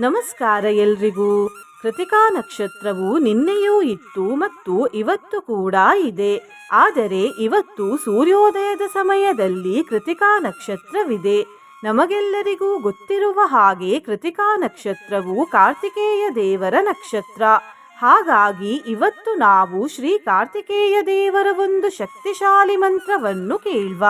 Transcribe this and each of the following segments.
ನಮಸ್ಕಾರ ಎಲ್ರಿಗೂ. ಕೃತಿಕಾ ನಕ್ಷತ್ರವು ನಿನ್ನೆಯೂ ಇತ್ತು ಮತ್ತು ಇವತ್ತು ಕೂಡ ಇದೆ. ಆದರೆ ಇವತ್ತು ಸೂರ್ಯೋದಯದ ಸಮಯದಲ್ಲಿ ಕೃತಿಕಾ ನಕ್ಷತ್ರವಿದೆ. ನಮಗೆಲ್ಲರಿಗೂ ಗೊತ್ತಿರುವ ಹಾಗೆ ಕೃತಿಕಾ ನಕ್ಷತ್ರವು ಕಾರ್ತಿಕೇಯ ದೇವರ ನಕ್ಷತ್ರ. ಹಾಗಾಗಿ ಇವತ್ತು ನಾವು ಶ್ರೀ ಕಾರ್ತಿಕೇಯ ದೇವರ ಒಂದು ಶಕ್ತಿಶಾಲಿ ಮಂತ್ರವನ್ನು ಕೇಳುವ.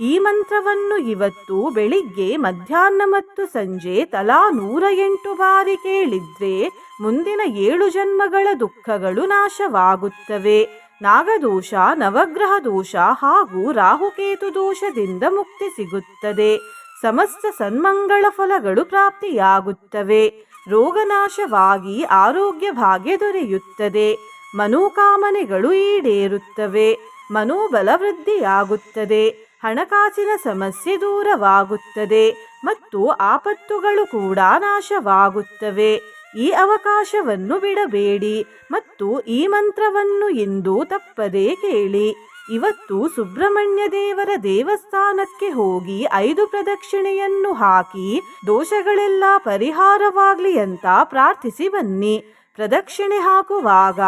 ಈ ಮಂತ್ರವನ್ನು ಇವತ್ತು ಬೆಳಿಗ್ಗೆ ಮಧ್ಯಾಹ್ನ ಮತ್ತು ಸಂಜೆ ತಲಾ ನೂರ ಎಂಟು ಬಾರಿ ಕೇಳಿದ್ರೆ ಮುಂದಿನ ಏಳು ಜನ್ಮಗಳ ದುಃಖಗಳು ನಾಶವಾಗುತ್ತವೆ. ನಾಗದೋಷ, ನವಗ್ರಹ ದೋಷ ಹಾಗೂ ರಾಹುಕೇತು ದೋಷದಿಂದ ಮುಕ್ತಿ ಸಿಗುತ್ತದೆ. ಸಮಸ್ತ ಸನ್ಮಂಗಳ ಫಲಗಳು ಪ್ರಾಪ್ತಿಯಾಗುತ್ತವೆ. ರೋಗನಾಶವಾಗಿ ಆರೋಗ್ಯ ಭಾಗ್ಯ ದೊರೆಯುತ್ತದೆ. ಮನೋಕಾಮನೆಗಳು ಈಡೇರುತ್ತವೆ. ಮನೋಬಲ ವೃದ್ಧಿಯಾಗುತ್ತದೆ ಹಣಕಾಸಿನ ಸಮಸ್ಯೆ ದೂರವಾಗುತ್ತದೆ ಮತ್ತು ಆಪತ್ತುಗಳು ಕೂಡ ನಾಶವಾಗುತ್ತವೆ. ಈ ಅವಕಾಶವನ್ನು ಬಿಡಬೇಡಿ ಮತ್ತು ಈ ಮಂತ್ರವನ್ನು ಎಂದು ತಪ್ಪದೇ ಕೇಳಿ. ಇವತ್ತು ಸುಬ್ರಹ್ಮಣ್ಯ ದೇವರ ದೇವಸ್ಥಾನಕ್ಕೆ ಹೋಗಿ ಐದು ಪ್ರದಕ್ಷಿಣೆಯನ್ನು ಹಾಕಿ ದೋಷಗಳೆಲ್ಲ ಪರಿಹಾರವಾಗ್ಲಿ ಅಂತ ಪ್ರಾರ್ಥಿಸಿ ಬನ್ನಿ. ಪ್ರದಕ್ಷಿಣೆ ಹಾಕುವಾಗ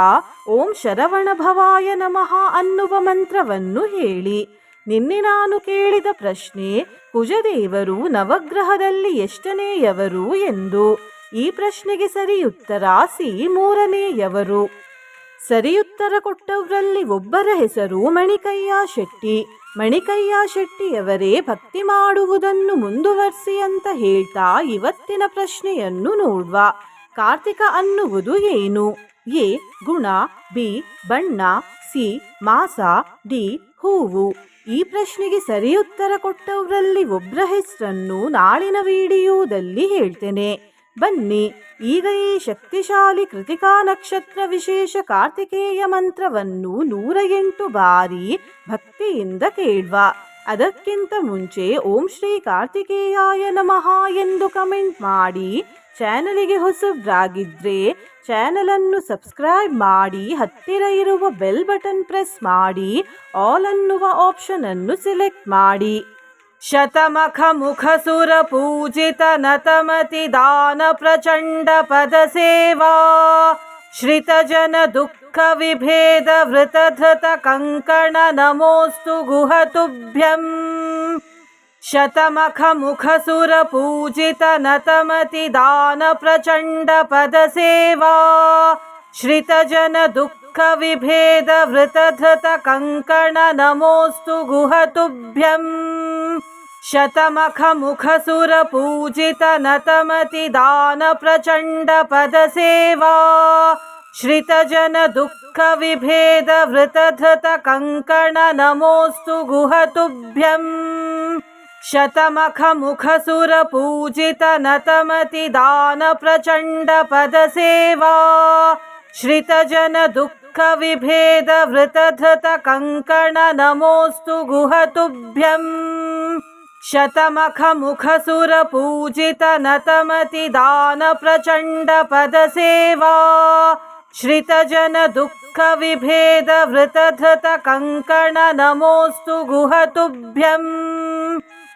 ಓಂ ಶರವಣ ಭವಾಯ ನಮಃ ಅನ್ನುವ ಮಂತ್ರವನ್ನು ಹೇಳಿ. ನಿನ್ನೆ ನಾನು ಕೇಳಿದ ಪ್ರಶ್ನೆ, ಕುಜದೇವರು ನವಗ್ರಹದಲ್ಲಿ ಎಷ್ಟನೆಯವರು ಎಂದು. ಈ ಪ್ರಶ್ನೆಗೆ ಸರಿಯುತ್ತರ ಸಿ ಮೂರನೆಯವರು. ಸರಿಯುತ್ತರ ಕೊಟ್ಟವರಲ್ಲಿ ಒಬ್ಬರ ಹೆಸರು ಮಣಿಕಯ್ಯ ಶೆಟ್ಟಿ. ಮಣಿಕಯ್ಯ ಶೆಟ್ಟಿಯವರೇ ಭಕ್ತಿ ಮಾಡುವುದನ್ನು ಮುಂದುವರಿಸಿ ಅಂತ ಹೇಳ್ತಾ ಇವತ್ತಿನ ಪ್ರಶ್ನೆಯನ್ನು ನೋಡುವ. ಕಾರ್ತಿಕ ಅನ್ನುವುದು ಏನು? ಎ, ಗುಣ, ಬಿ, ಬಣ್ಣ, ಸಿ, ಮಾಸ, ಡಿ, ಹೂವು. ಈ ಪ್ರಶ್ನೆಗೆ ಸರಿ ಸರಿಯುತ್ತರ ಕೊಟ್ಟವರಲ್ಲಿ ಒಬ್ಬರ ಹೆಸರನ್ನು ನಾಳಿನ ವಿಡಿಯೋದಲ್ಲಿ ಹೇಳ್ತೇನೆ. ಬನ್ನಿ, ಈಗ ಈ ಶಕ್ತಿಶಾಲಿ ಕೃತಿಕಾ ನಕ್ಷತ್ರ ವಿಶೇಷ ಕಾರ್ತಿಕೇಯ ಮಂತ್ರವನ್ನು ನೂರ ಎಂಟು ಬಾರಿ ಭಕ್ತಿಯಿಂದ ಕೇಳುವ. ಅದಕ್ಕಿಂತ ಮುಂಚೆ ಓಂ ಶ್ರೀ ಕಾರ್ತಿಕೇಯಾಯ ನಮಃ ಎಂದು ಕಮೆಂಟ್ ಮಾಡಿ ಚಾನಲಿಗೆ ಹೊಸಬ್ರಾಗಿದ್ರೆ ಚಾನಲನ್ನು ಸಬ್ಸ್ಕ್ರೈಬ್ ಮಾಡಿ, ಹತ್ತಿರ ಇರುವ ಬೆಲ್ ಬಟನ್ ಪ್ರೆಸ್ ಮಾಡಿ, ಆಲ್ ಅನ್ನುವ ಆಪ್ಷನ್ ಅನ್ನು ಸೆಲೆಕ್ಟ್ ಮಾಡಿ. ಶತಮಖ ಮುಖ ಸುರ ಪೂಜಿತ ನತಮತಿ ದಾನ ಪ್ರಚಂಡ ಪದ ಸೇವಾ. ಶ್ರಿತ ಜನ ದುಃಖ ವಿಭೇದ ವೃತ ಧೃತ ಕಂಕಣ ನಮೋಸ್ತು ಗುಹ शतमखमुखसुरपूजितनतमतिदानप्रचण्डपदसेवा। श्रितजनदुःखविभेदवृतधृतकङ्कण नमोऽस्तु गुहतुभ्यम्। शतमखमुखसुरपूजितनतमतिदानप्रचण्डपदसेवा। श्रितजनदुःखविभेदवृतधृतकङ्कण नमोऽस्तु गुहतुभ्यम्। शतमखमुखसुरपूजितनतमतिदानप्रचण्डपदसेवा। श्रितजनदुःखविभेदवृतधृतकङ्कण पूजित नतमति दान प्रचण्ड नमोऽस्तु गुहतुभ्यम्। तुभ्यम् शतमख नमोऽस्तु गुह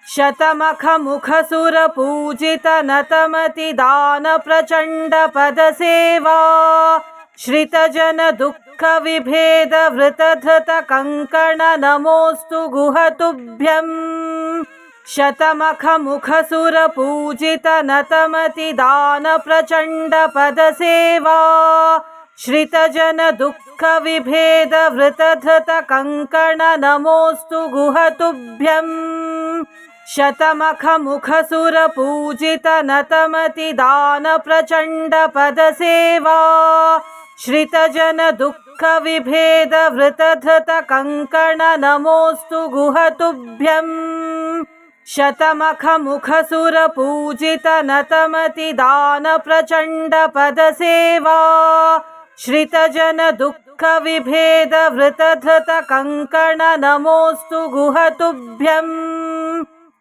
शतमखमुखसुरपूजितनतमतिदानप्रचण्डपदसेवा। श्रितजनदुःखविभेदवृतधृतकङ्कण नमोऽस्तु गुहतुभ्यम्। शतमखमुखसुरपूजितनतमतिदानप्रचण्डपदसेवा। श्रितजनदुःखविभेदवृतधृतकङ्कण नमोऽस्तु गुहतुभ्यम्। शतमखमुखसुरपूजितनतमतिदानप्रचण्डपदसेवा। श्रितजनदुःखविभेदवृतधृतकङ्कण नमोऽस्तु गुहतुभ्यम्। शतमखमुखसुरपूजितनतमतिदानप्रचण्डपदसेवा। श्रितजनदुःखविभेदवृतधृतकङ्कण नमोऽस्तु गुहतुभ्यम्।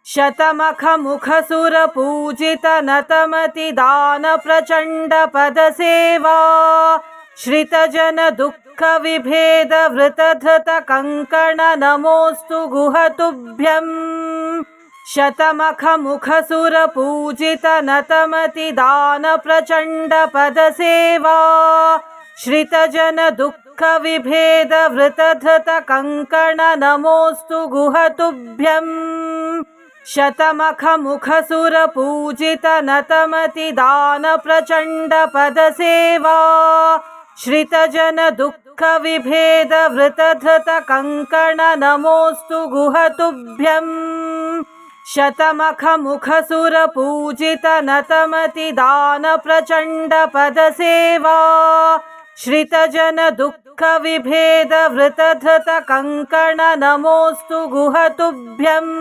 शतमखमुखसुरपूजितनतमतिदानप्रचण्डपदसेवा। श्रितजनदुःखविभेदवृतधृतकङ्कण नमोऽस्तु गुहतुभ्यम्। शतमखमुखसुरपूजितनतमतिदानप्रचण्डपदसेवा। श्रितजनदुःखविभेदवृतधृतकङ्कण नमोऽस्तु गुहतुभ्यम् शतमखमुखसुरपूजितनतमतिदानप्रचण्डपदसेवा श्रितजनदुःखविभेदवृतधृतकङ्कण नमोऽस्तु गुहतुभ्यम्। शतमखमुखसुरपूजितनतमतिदानप्रचण्डपदसेवा श्रितजनदुःखविभेदवृतधृतकङ्कण नमोऽस्तु गुहतुभ्यम्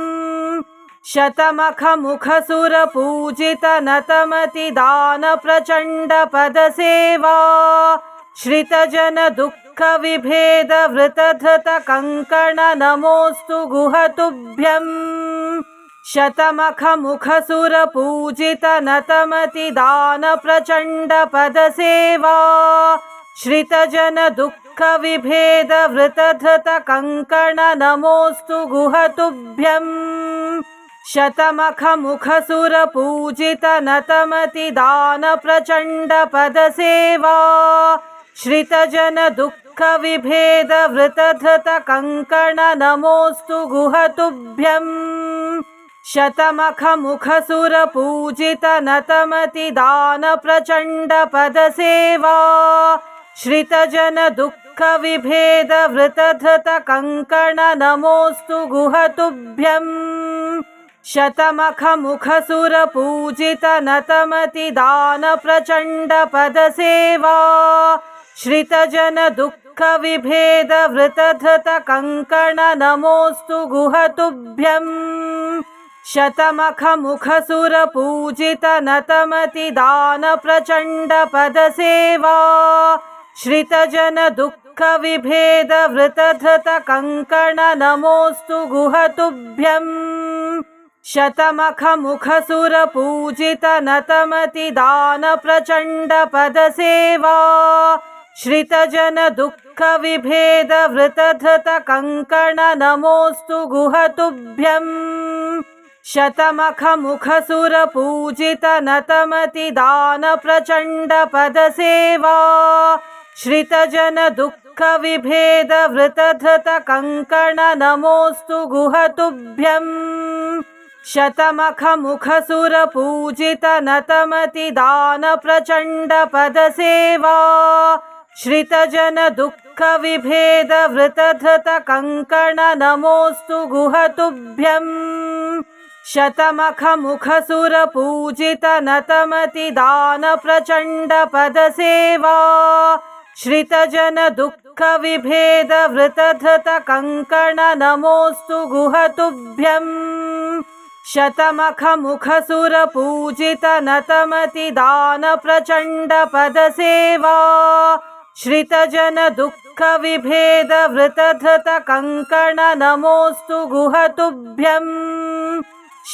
शतमखमुखसुरपूजितनतमतिदानप्रचण्डपदसेवा। श्रितजनदुःखविभेदवृतधृतकङ्कण नमोऽस्तु गुहतुभ्यम्। शतमखमुखसुरपूजितनतमतिदानप्रचण्डपदसेवा। श्रितजनदुःखविभेदवृतधृतकङ्कण नमोऽस्तु गुहतुभ्यम् शतमखमुखसुरपूजितनतमतिदानप्रचण्डपदसेवा। श्रितजनदुःखविभेदवृतधृतकङ्कण नमोऽस्तु गुहतुभ्यम्। शतमखमुखसुरपूजितनतमतिदानप्रचण्डपदसेवा। श्रितजनदुःखविभेदवृतधृतकङ्कण नमोऽस्तु गुहतुभ्यम् शतमखमुखसुरपूजितनतमतिदानप्रचण्डपदसेवा। श्रितजनदुःखविभेदवृतधृतकङ्कण नमोऽस्तु गुहतुभ्यम्। शतमखमुखसुरपूजितनतमतिदानप्रचण्डपदसेवा। श्रितजनदुःखविभेदवृतधृतकङ्कण नमोऽस्तु गुहतुभ्यम् शतमखमुखसुरपूजितनतमतिदानप्रचण्डपदसेवा। श्रितजनदुःखविभेदवृतधृतकङ्कण नमोऽस्तु गुहतुभ्यम्। शतमखमुखसुरपूजितनतमतिदानप्रचण्डपदसेवा। श्रितजनदुःखविभेदवृतधृतकङ्कण नमोऽस्तु गुहतुभ्यम् शतमखमुखसुरपूजितनतमतिदानप्रचण्डपदसेवा। श्रितजनदुःखविभेदवृतधृतकङ्कण नमोऽस्तु गुहतुभ्यम्। शतमखमुखसुरपूजितनतमतिदानप्रचण्डपदसेवा। श्रितजनदुःखविभेदवृतधृतकङ्कण नमोऽस्तु गुहतुभ्यम् शतमखमुखसुरपूजितनतमतिदानप्रचण्डपदसेवा। श्रितजनदुःखविभेदवृतधृतकङ्कण नमोऽस्तु गुहतुभ्यम्।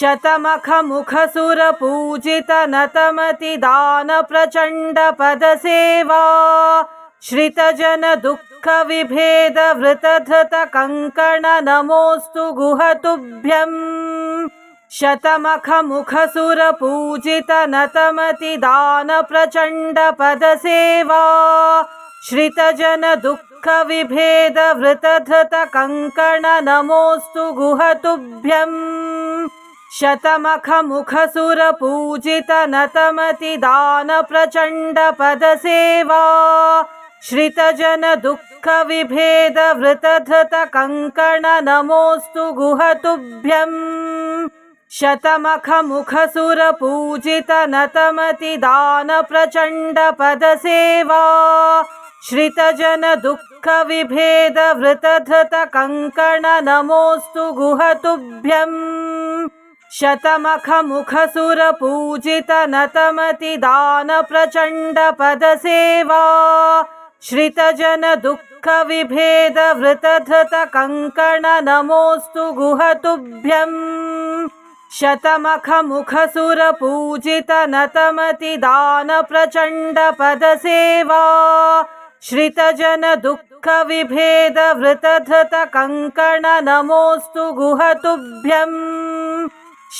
शतमखमुखसुरपूजितनतमतिदानप्रचण्डपदसेवा। श्रितजनदुःखविभेदवृतधृतकङ्कण नमोऽस्तु गुहतुभ्यम् शतमखमुखसुरपूजितनतमतिदानप्रचण्डपदसेवा। श्रितजनदुःखविभेदवृतधृतकङ्कण नमोऽस्तु गुहतुभ्यम्। शतमखमुखसुरपूजितनतमतिदानप्रचण्डपदसेवा। श्रितजनदुःखविभेदवृतधृतकङ्कण नमोऽस्तु गुहतुभ्यम् शतमखमुखसुरपूजितनतमतिदानप्रचण्डपदसेवा। श्रितजनदुःखविभेदवृतधृतकङ्कण नमोऽस्तु गुहतुभ्यम्। शतमखमुखसुरपूजितनतमतिदानप्रचण्डपदसेवा। श्रितजनदुःखविभेदवृतधृतकङ्कण नमोऽस्तु गुहतुभ्यम् शतमखमुखसुरपूजितनतमतिदानप्रचण्डपदसेवा। श्रितजनदुःखविभेदवृतधृतकङ्कण नमोऽस्तु गुहतुभ्यम्।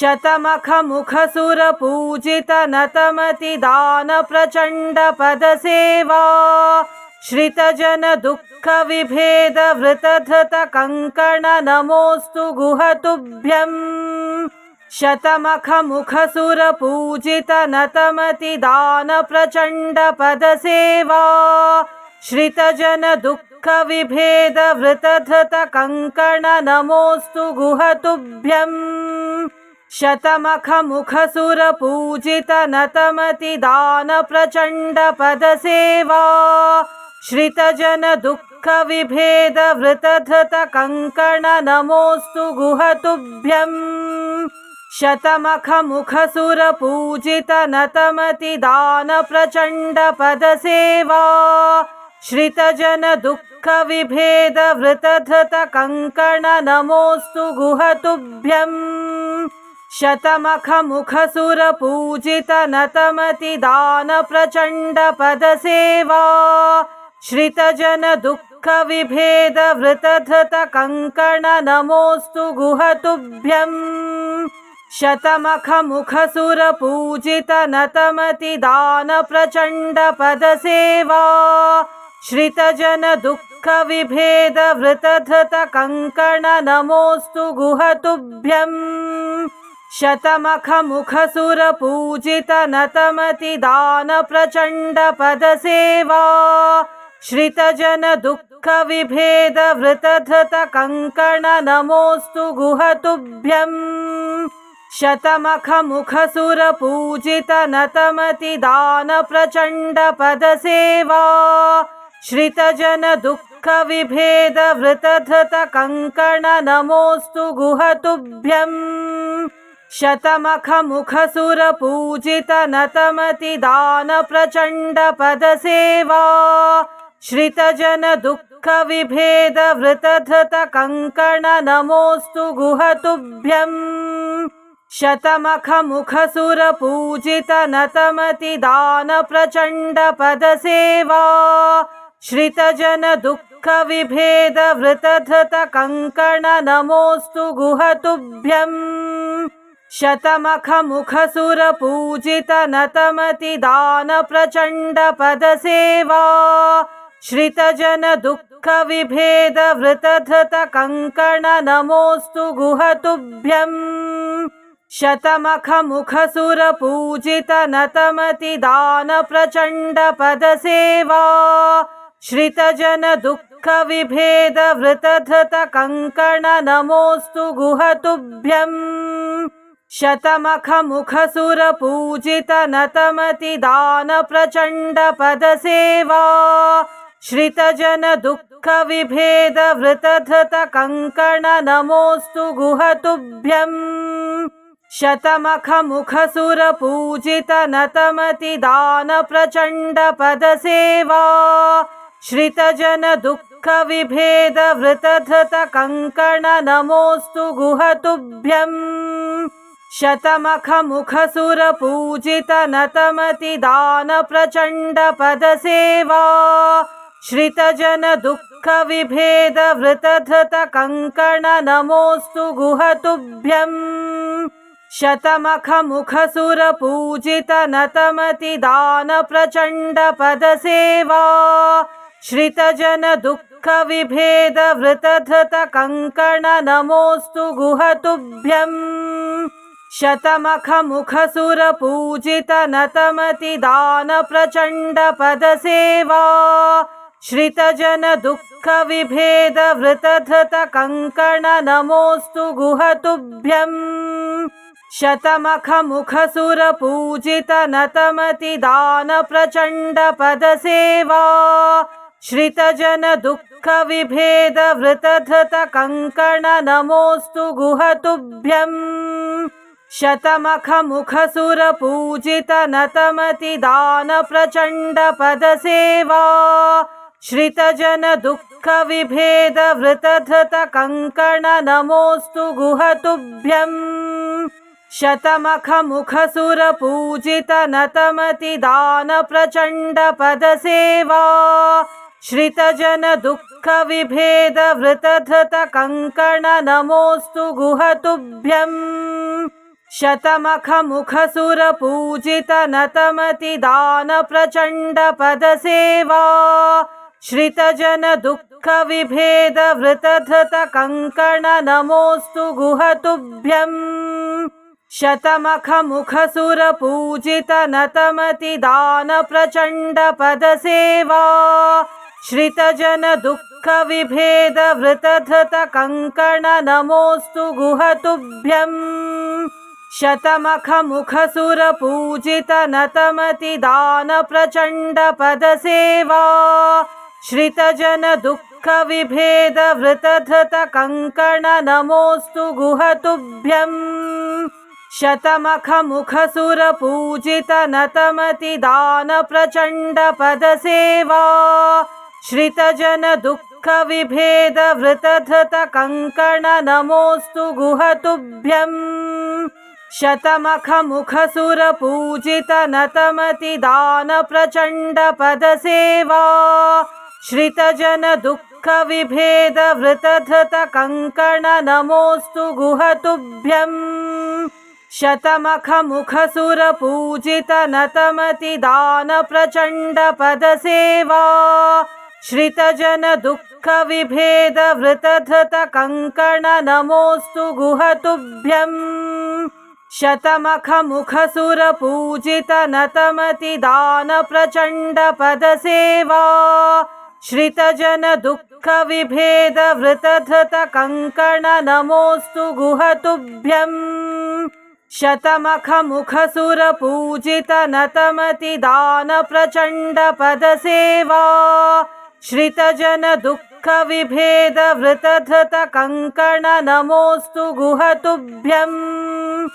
शतमखमुखसुरपूजितनतमतिदानप्रचण्डपदसेवा। श्रितजनदुःखविभेदवृतधृतकङ्कण नमोऽस्तु गुहतुभ्यम् शतमखमुखसुरपूजितनतमतिदानप्रचण्डपदसेवा। श्रितजनदुःखविभेदवृतधृतकङ्कण नमोऽस्तु गुहतुभ्यम्। शतमखमुखसुरपूजितनतमतिदानप्रचण्डपदसेवा। श्रितजनदुःखविभेदवृतधृतकङ्कण नमोऽस्तु गुहतुभ्यम् शतमखमुखसुरपूजितनतमतिदानप्रचण्डपदसेवा। श्रितजनदुःखविभेदवृतधृतकङ्कण नमोऽस्तु गुहतुभ्यम्। शतमखमुखसुरपूजितनतमतिदानप्रचण्डपदसेवा। श्रितजनदुःखविभेदवृतधृतकङ्कण नमोऽस्तु गुहतुभ्यम् शतमखमुखसुरपूजितनतमतिदानप्रचण्डपदसेवा। श्रितजनदुःखविभेदवृतधृतकङ्कण नमोऽस्तु गुहतुभ्यम्। शतमखमुखसुरपूजितनतमतिदानप्रचण्डपदसेवा। श्रितजनदुःखविभेदवृतधृतकङ्कण नमोऽस्तु गुहतुभ्यम् शतमखमुखसुरपूजितनतमतिदानप्रचण्डपदसेवा। श्रितजनदुःखविभेदवृतधृतकङ्कण नमोऽस्तु गुहतुभ्यम्। शतमखमुखसुरपूजितनतमतिदानप्रचण्डपदसेवा। श्रितजनदुःखविभेदवृतधृतकङ्कण नमोऽस्तु गुहतुभ्यम् शतमखमुखसुरपूजितनतमतिदानप्रचण्डपदसेवा। श्रितजनदुःखविभेदवृतधृतकङ्कण नमोऽस्तु गुहतुभ्यम्। शतमखमुखसुरपूजितनतमतिदानप्रचण्डपदसेवा। श्रितजनदुःखविभेदवृतधृतकङ्कण नमोऽस्तु गुहतुभ्यम् शतमखमुखसुरपूजितनतमतिदानप्रचण्डपदसेवा। श्रितजनदुःखविभेदवृतधृतकङ्कण नमोऽस्तु गुहतुभ्यम्। शतमखमुखसुरपूजितनतमतिदानप्रचण्डपदसेवा। श्रितजनदुःखविभेदवृतधृतकङ्कण नमोऽस्तु गुहतुभ्यम् शतमखमुखसुरपूजितनतमतिदानप्रचण्डपदसेवा। श्रितजनदुःखविभेदवृतधृतकङ्कण नमोऽस्तु गुहतुभ्यम्। शतमखमुखसुरपूजितनतमतिदानप्रचण्डपदसेवा। श्रितजनदुःखविभेदवृतधृतकङ्कण नमोऽस्तु गुहतुभ्यम् शतमखमुखसुरपूजितनतमतिदानप्रचण्डपदसेवा। श्रितजनदुःखविभेदवृतधृतकङ्कण नमोऽस्तु गुहतुभ्यम्। शतमखमुखसुरपूजितनतमतिदानप्रचण्डपदसेवा। श्रितजनदुःखविभेदवृतधृतकङ्कण नमोऽस्तु गुहतुभ्यम् शतमखमुखसुरपूजितनतमतिदानप्रचण्डपदसेवा। श्रितजनदुःखविभेदवृतधृतकङ्कण नमोऽस्तु गुहतुभ्यम्। शतमखमुखसुरपूजितनतमतिदानप्रचण्डपदसेवा। श्रितजनदुःखविभेदवृतधृतकङ्कण नमोऽस्तु गुहतुभ्यम् शतमखमुखसुरपूजितनतमतिदानप्रचण्डपदसेवा। श्रितजनदुःखविभेदवृतधृतकङ्कण नमोऽस्तु गुहतुभ्यम्। शतमखमुखसुरपूजितनतमतिदानप्रचण्डपदसेवा। श्रितजनदुःखविभेदवृतधृतकङ्कण नमोऽस्तु गुहतुभ्यम् शतमखमुखसुरपूजितनतमतिदानप्रचण्डपदसेवा। श्रितजनदुःखविभेदवृतधृतकङ्कण नमोऽस्तु गुहतुभ्यम्। शतमखमुखसुरपूजितनतमतिदानप्रचण्डपदसेवा। श्रितजनदुःखविभेदवृतधृतकङ्कण नमोऽस्तु गुहतुभ्यम् शतमखमुखसुरपूजितनतमतिदानप्रचण्डपदसेवा। श्रितजनदुःखविभेदवृतधृतकङ्कण नमोऽस्तु गुहतुभ्यम्। शतमखमुखसुरपूजितनतमतिदानप्रचण्डपदसेवा। श्रितजनदुःखविभेदवृतधृतकङ्कण नमोऽस्तु गुहतुभ्यम् शतमखमुखसुरपूजितनतमतिदानप्रचण्डपदसेवा। श्रितजनदुःखविभेदवृतधृतकङ्कण नमोऽस्तु गुहतुभ्यम्। शतमखमुखसुरपूजितनतमतिदानप्रचण्डपदसेवा। श्रितजनदुःखविभेदवृतधृतकङ्कण नमोऽस्तु गुहतुभ्यम् शतमखमुखसुरपूजितनतमतिदानप्रचण्डपदसेवा। श्रितजनदुःखविभेदवृतधृतकङ्कण नमोऽस्तु गुहतुभ्यम्।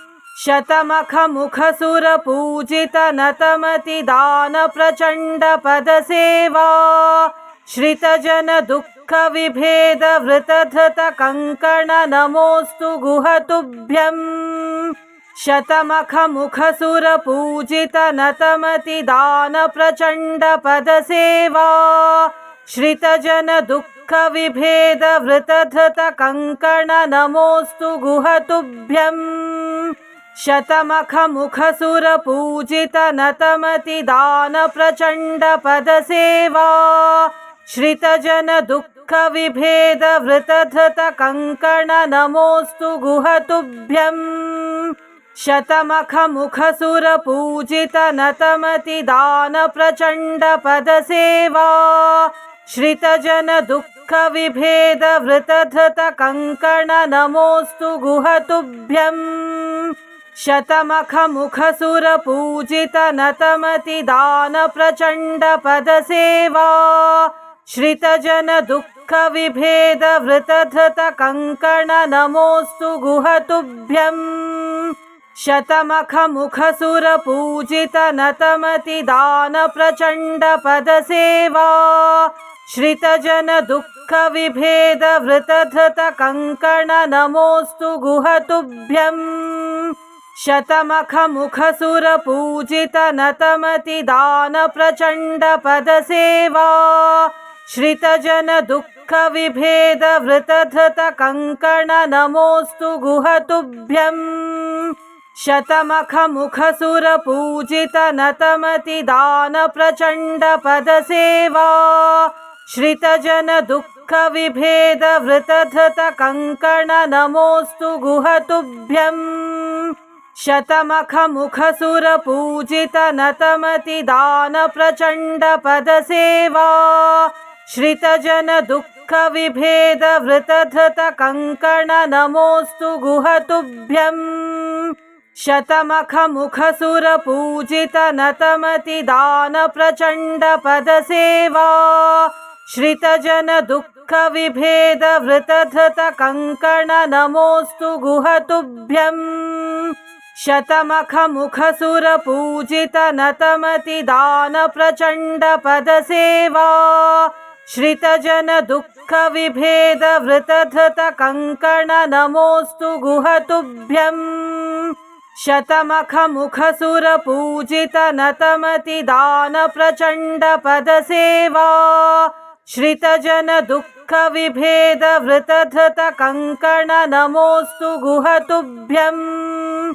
शतमखमुखसुरपूजितनतमतिदानप्रचण्डपदसेवा। श्रितजनदुःखविभेदवृतधृतकङ्कण नमोऽस्तु गुहतुभ्यम् शतमखमुखसुरपूजितनतमतिदानप्रचण्डपदसेवा। श्रितजनदुःखविभेदवृतधृतकङ्कण नमोऽस्तु गुहतुभ्यम्। शतमखमुखसुरपूजितनतमतिदानप्रचण्डपदसेवा। श्रितजनदुःखविभेदवृतधृतकङ्कण नमोऽस्तु गुहतुभ्यम् शतमखमुखसुरपूजितनतमतिदानप्रचण्डपदसेवा। श्रितजनदुःखविभेदवृतधृतकङ्कण नमोऽस्तु गुहतुभ्यम्। शतमखमुखसुरपूजितनतमतिदानप्रचण्डपदसेवा। श्रितजनदुःखविभेदवृतधृतकङ्कण नमोऽस्तु गुहतुभ्यम् शतमखमुखसुरपूजितनतमतिदानप्रचण्डपदसेवा। श्रितजनदुःखविभेदवृतधृतकङ्कण नमोऽस्तु गुहतुभ्यम्। शतमखमुखसुरपूजितनतमतिदानप्रचण्डपदसेवा। श्रितजनदुःखविभेदवृतधृतकङ्कण नमोऽस्तु गुहतुभ्यम् शतमखमुखसुरपूजितनतमतिदानप्रचण्डपदसेवा। श्रितजनदुःखविभेदवृतधृतकङ्कण नमोऽस्तु गुहतुभ्यम्। शतमखमुखसुरपूजितनतमतिदानप्रचण्डपदसेवा। श्रितजनदुःखविभेदवृतधृतकङ्कण नमोऽस्तु गुहतुभ्यम् शतमखमुखसुरपूजितनतमतिदानप्रचण्डपदसेवा। श्रितजनदुःखविभेदवृतधृतकङ्कण नमोऽस्तु गुहतुभ्यम्। शतमखमुखसुरपूजितनतमतिदानप्रचण्डपदसेवा। श्रितजनदुःखविभेदवृतधृतकङ्कण नमोऽस्तु गुहतुभ्यम् शतमखमुखसुरपूजितनतमतिदानप्रचण्डपदसेवा। श्रितजनदुःखविभेदवृतधृतकङ्कण नमोऽस्तु गुहतुभ्यम्।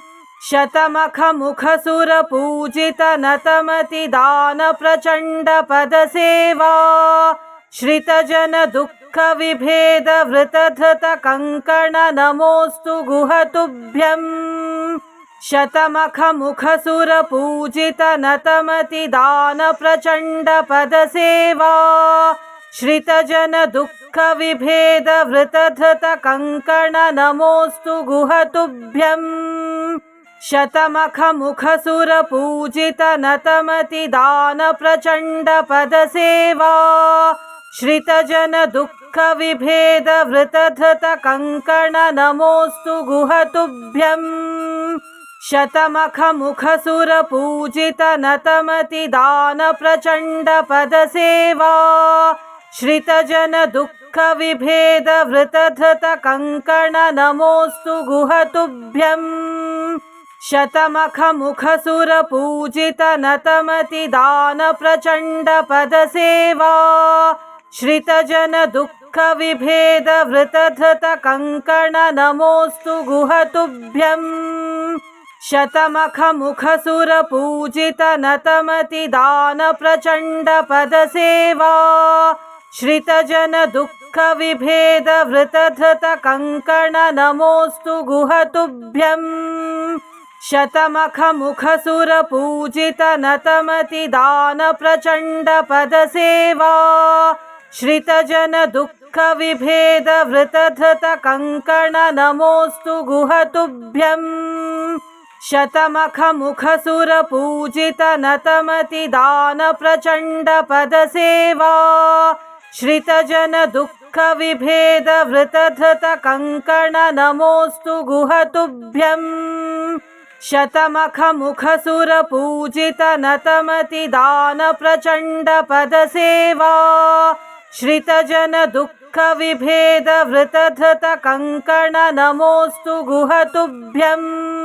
शतमखमुखसुरपूजितनतमतिदानप्रचण्डपदसेवा। श्रितजनदुःखविभेदवृतधृतकङ्कण नमोऽस्तु गुहतुभ्यम् शतमखमुखसुरपूजितनतमतिदानप्रचण्डपदसेवा। श्रितजनदुःखविभेदवृतधृतकङ्कण नमोऽस्तु गुहतुभ्यम्। शतमखमुखसुरपूजितनतमतिदानप्रचण्डपदसेवा। श्रितजनदुःखविभेदवृतधृतकङ्कण नमोऽस्तु गुहतुभ्यम् शतमखमुखसुरपूजितनतमतिदानप्रचण्डपदसेवा। श्रितजनदुःखविभेदवृतधृतकङ्कण नमोऽस्तु गुहतुभ्यम्। शतमखमुखसुरपूजितनतमतिदानप्रचण्डपदसेवा। श्रितजनदुःखविभेदवृतधृतकङ्कण नमोऽस्तु गुहतुभ्यम् शतमखमुखसुरपूजितनतमतिदानप्रचण्डपदसेवा। श्रितजनदुःखविभेदवृतधृतकङ्कण नमोऽस्तु गुहतुभ्यम्। शतमखमुखसुरपूजितनतमतिदानप्रचण्डपदसेवा। श्रितजनदुःखविभेदवृतधृतकङ्कण नमोऽस्तु गुहतुभ्यम् शतमखमुखसुरपूजितनतमतिदानप्रचण्डपदसेवा। श्रितजनदुःखविभेदवृतधृतकङ्कण नमोऽस्तु गुहतुभ्यम्। शतमखमुखसुरपूजितनतमतिदानप्रचण्डपदसेवा। श्रितजनदुःखविभेदवृतधृतकङ्कण नमोऽस्तु गुहतुभ्यम्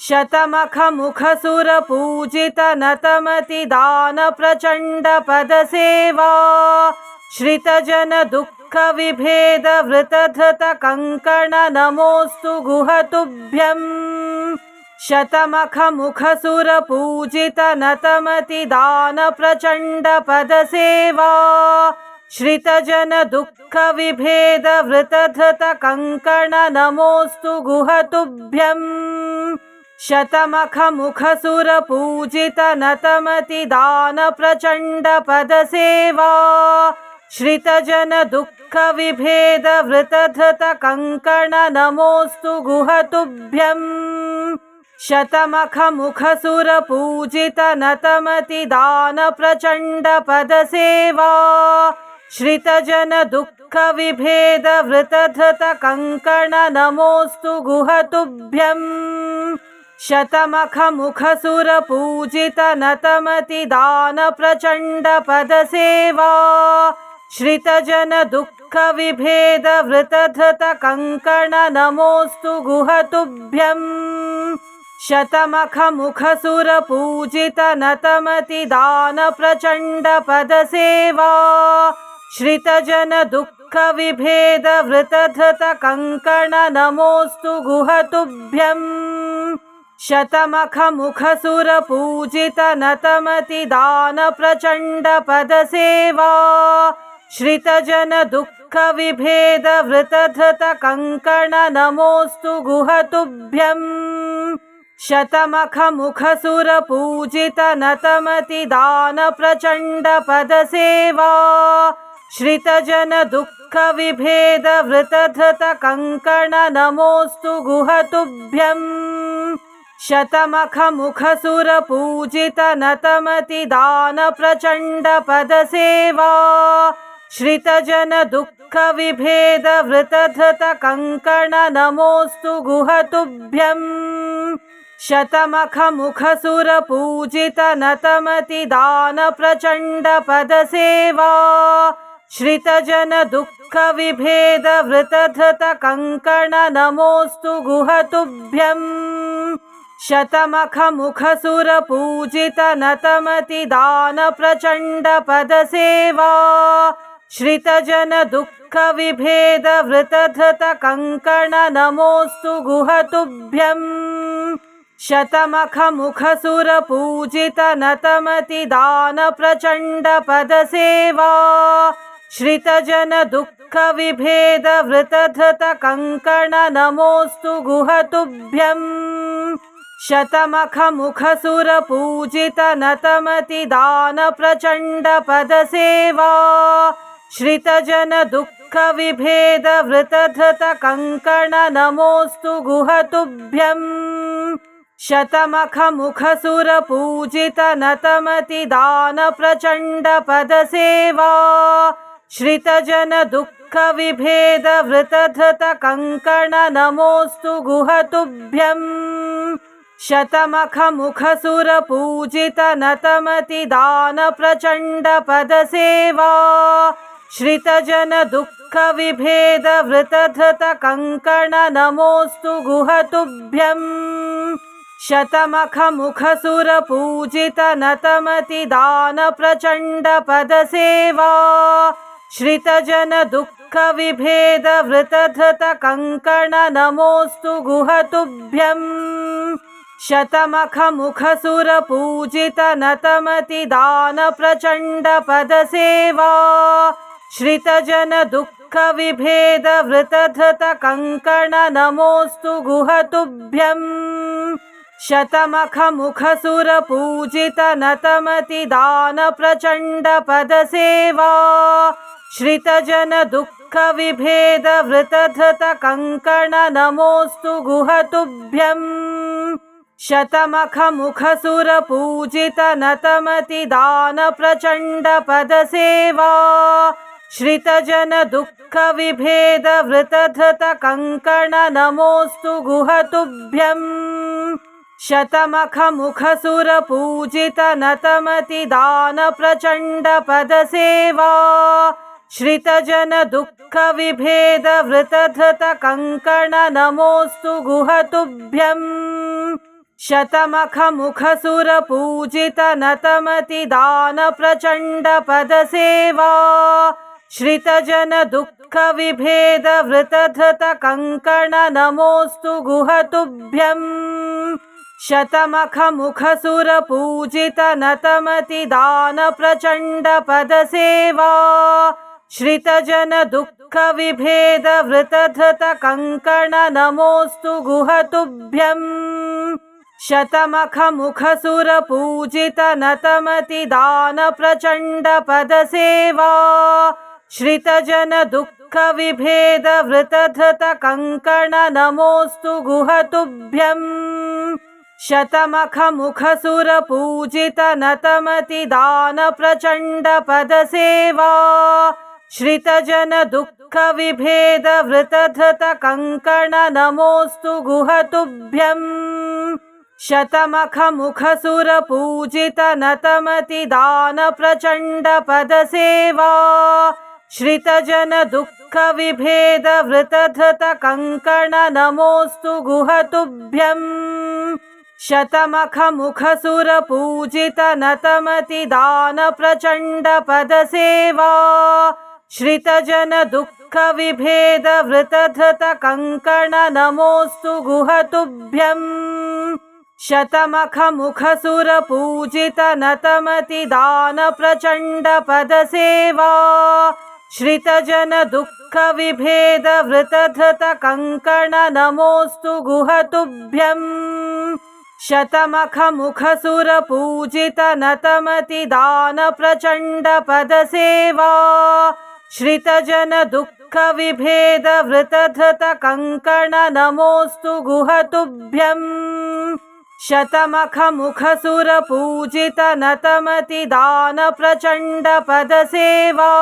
शतमखमुखसुरपूजितनतमतिदानप्रचण्डपदसेवा। श्रितजनदुःखविभेदवृतधृतकङ्कण नमोऽस्तु गुहतुभ्यम्। शतमखमुखसुरपूजितनतमतिदानप्रचण्डपदसेवा। श्रितजनदुःखविभेदवृतधृतकङ्कण नमोऽस्तु गुहतुभ्यम् शतमखमुखसुरपूजितनतमतिदानप्रचण्डपदसेवा। श्रितजनदुःखविभेदवृतधृतकङ्कण नमोऽस्तु गुहतुभ्यम्। शतमखमुखसुरपूजितनतमतिदानप्रचण्डपदसेवा। श्रितजनदुःखविभेदवृतधृतकङ्कण नमोऽस्तु गुहतुभ्यम् शतमखमुखसुरपूजितनतमतिदानप्रचण्डपदसेवा। श्रितजनदुःखविभेदवृतधृतकङ्कण नमोऽस्तु गुहतुभ्यम्। शतमखमुखसुरपूजितनतमतिदानप्रचण्डपदसेवा। श्रितजनदुःखविभेदवृतधृतकङ्कण नमोऽस्तु गुहतुभ्यम् शतमखमुखसुरपूजितनतमतिदानप्रचण्डपदसेवा। श्रितजनदुःखविभेदवृतधृतकङ्कण नमोऽस्तु गुहतुभ्यम्। शतमखमुखसुरपूजितनतमतिदानप्रचण्डपदसेवा। श्रितजनदुःखविभेदवृतधृतकङ्कण नमोऽस्तु गुहतुभ्यम् शतमखमुखसुरपूजितनतमतिदानप्रचण्डपदसेवा। श्रितजनदुःखविभेदवृतधृतकङ्कण नमोऽस्तु गुहतुभ्यम्। शतमखमुखसुरपूजितनतमतिदानप्रचण्डपदसेवा। श्रितजनदुःखविभेदवृतधृतकङ्कण नमोऽस्तु गुहतुभ्यम् शतमखमुखसुरपूजितनतमतिदानप्रचण्डपदसेवा। श्रितजनदुःखविभेदवृतधृतकङ्कण नमोऽस्तु गुहतुभ्यम्। शतमखमुखसुरपूजितनतमतिदानप्रचण्डपदसेवा। श्रितजनदुःखविभेदवृतधृतकङ्कण नमोऽस्तु गुहतुभ्यम् शतमखमुखसुरपूजितनतमतिदानप्रचण्डपदसेवा। श्रितजनदुःखविभेदवृतधृतकङ्कण नमोऽस्तु गुहतुभ्यम्। शतमखमुखसुरपूजितनतमतिदानप्रचण्डपदसेवा। श्रितजनदुःखविभेदवृतधृतकङ्कण नमोऽस्तु गुहतुभ्यम् शतमखमुखसुरपूजितनतमतिदानप्रचण्डपदसेवा। श्रितजनदुःखविभेदवृतधृतकङ्कण नमोऽस्तु गुहतुभ्यम्। शतमखमुखसुरपूजितनतमतिदानप्रचण्डपदसेवा। श्रितजनदुःखविभेदवृतधृतकङ्कण नमोऽस्तु गुहतुभ्यम् शतमखमुखसुरपूजितनतमतिदानप्रचण्डपदसेवा। श्रितजनदुःखविभेदवृतधृतकङ्कण नमोऽस्तु गुहतुभ्यम्। शतमखमुखसुरपूजितनतमतिदानप्रचण्डपदसेवा। श्रितजनदुःखविभेदवृतधृतकङ्कण नमोऽस्तु गुहतुभ्यम् शतमखमुखसुरपूजितनतमतिदानप्रचण्डपदसेवा। श्रितजनदुःखविभेदवृतधृतकङ्कण नमोऽस्तु गुहतुभ्यम्। शतमखमुखसुरपूजितनतमतिदानप्रचण्डपदसेवा। श्रितजनदुःखविभेदवृतधृतकङ्कण नमोऽस्तु गुहतुभ्यम् शतमखमुखसुरपूजितनतमतिदानप्रचण्डपदसेवा। श्रितजनदुःखविभेदवृतधृतकङ्कण नमोऽस्तु गुहतुभ्यम्। शतमखमुखसुरपूजितनतमतिदानप्रचण्डपदसेवा। श्रितजनदुःखविभेदवृतधृतकङ्कण नमोऽस्तु गुहतुभ्यम् शतमखमुखसुरपूजितनतमतिदानप्रचण्डपदसेवा। श्रितजनदुःखविभेदवृतधृतकङ्कण नमोऽस्तु गुहतुभ्यम्। शतमखमुखसुरपूजितनतमतिदानप्रचण्डपदसेवा। श्रितजनदुःखविभेदवृतधृतकङ्कण नमोऽस्तु गुहतुभ्यम् शतमखमुखसुरपूजितनतमतिदानप्रचण्डपदसेवा। श्रितजनदुःखविभेदवृतधृतकङ्कण नमोऽस्तु गुहतुभ्यम्। शतमखमुखसुरपूजितनतमतिदानप्रचण्डपदसेवा। श्रितजनदुःखविभेदवृतधृतकङ्कण नमोऽस्तु गुहतुभ्यम् शतमखमुखसुरपूजितनतमतिदानप्रचण्डपदसेवा। श्रितजनदुःखविभेदवृतधृतकङ्कण नमोऽस्तु गुहतुभ्यम्। शतमखमुखसुरपूजितनतमतिदानप्रचण्डपदसेवा। श्रितजनदुःखविभेदवृतधृतकङ्कण नमोऽस्तु गुहतुभ्यम् शतमखमुखसुरपूजितनतमतिदानप्रचण्डपदसेवा।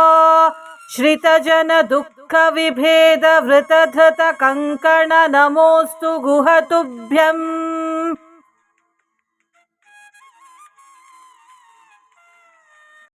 श्रितजनदुःखविभेदवृतधृतकङ्कण नमोऽस्तु गुहतुभ्यम्।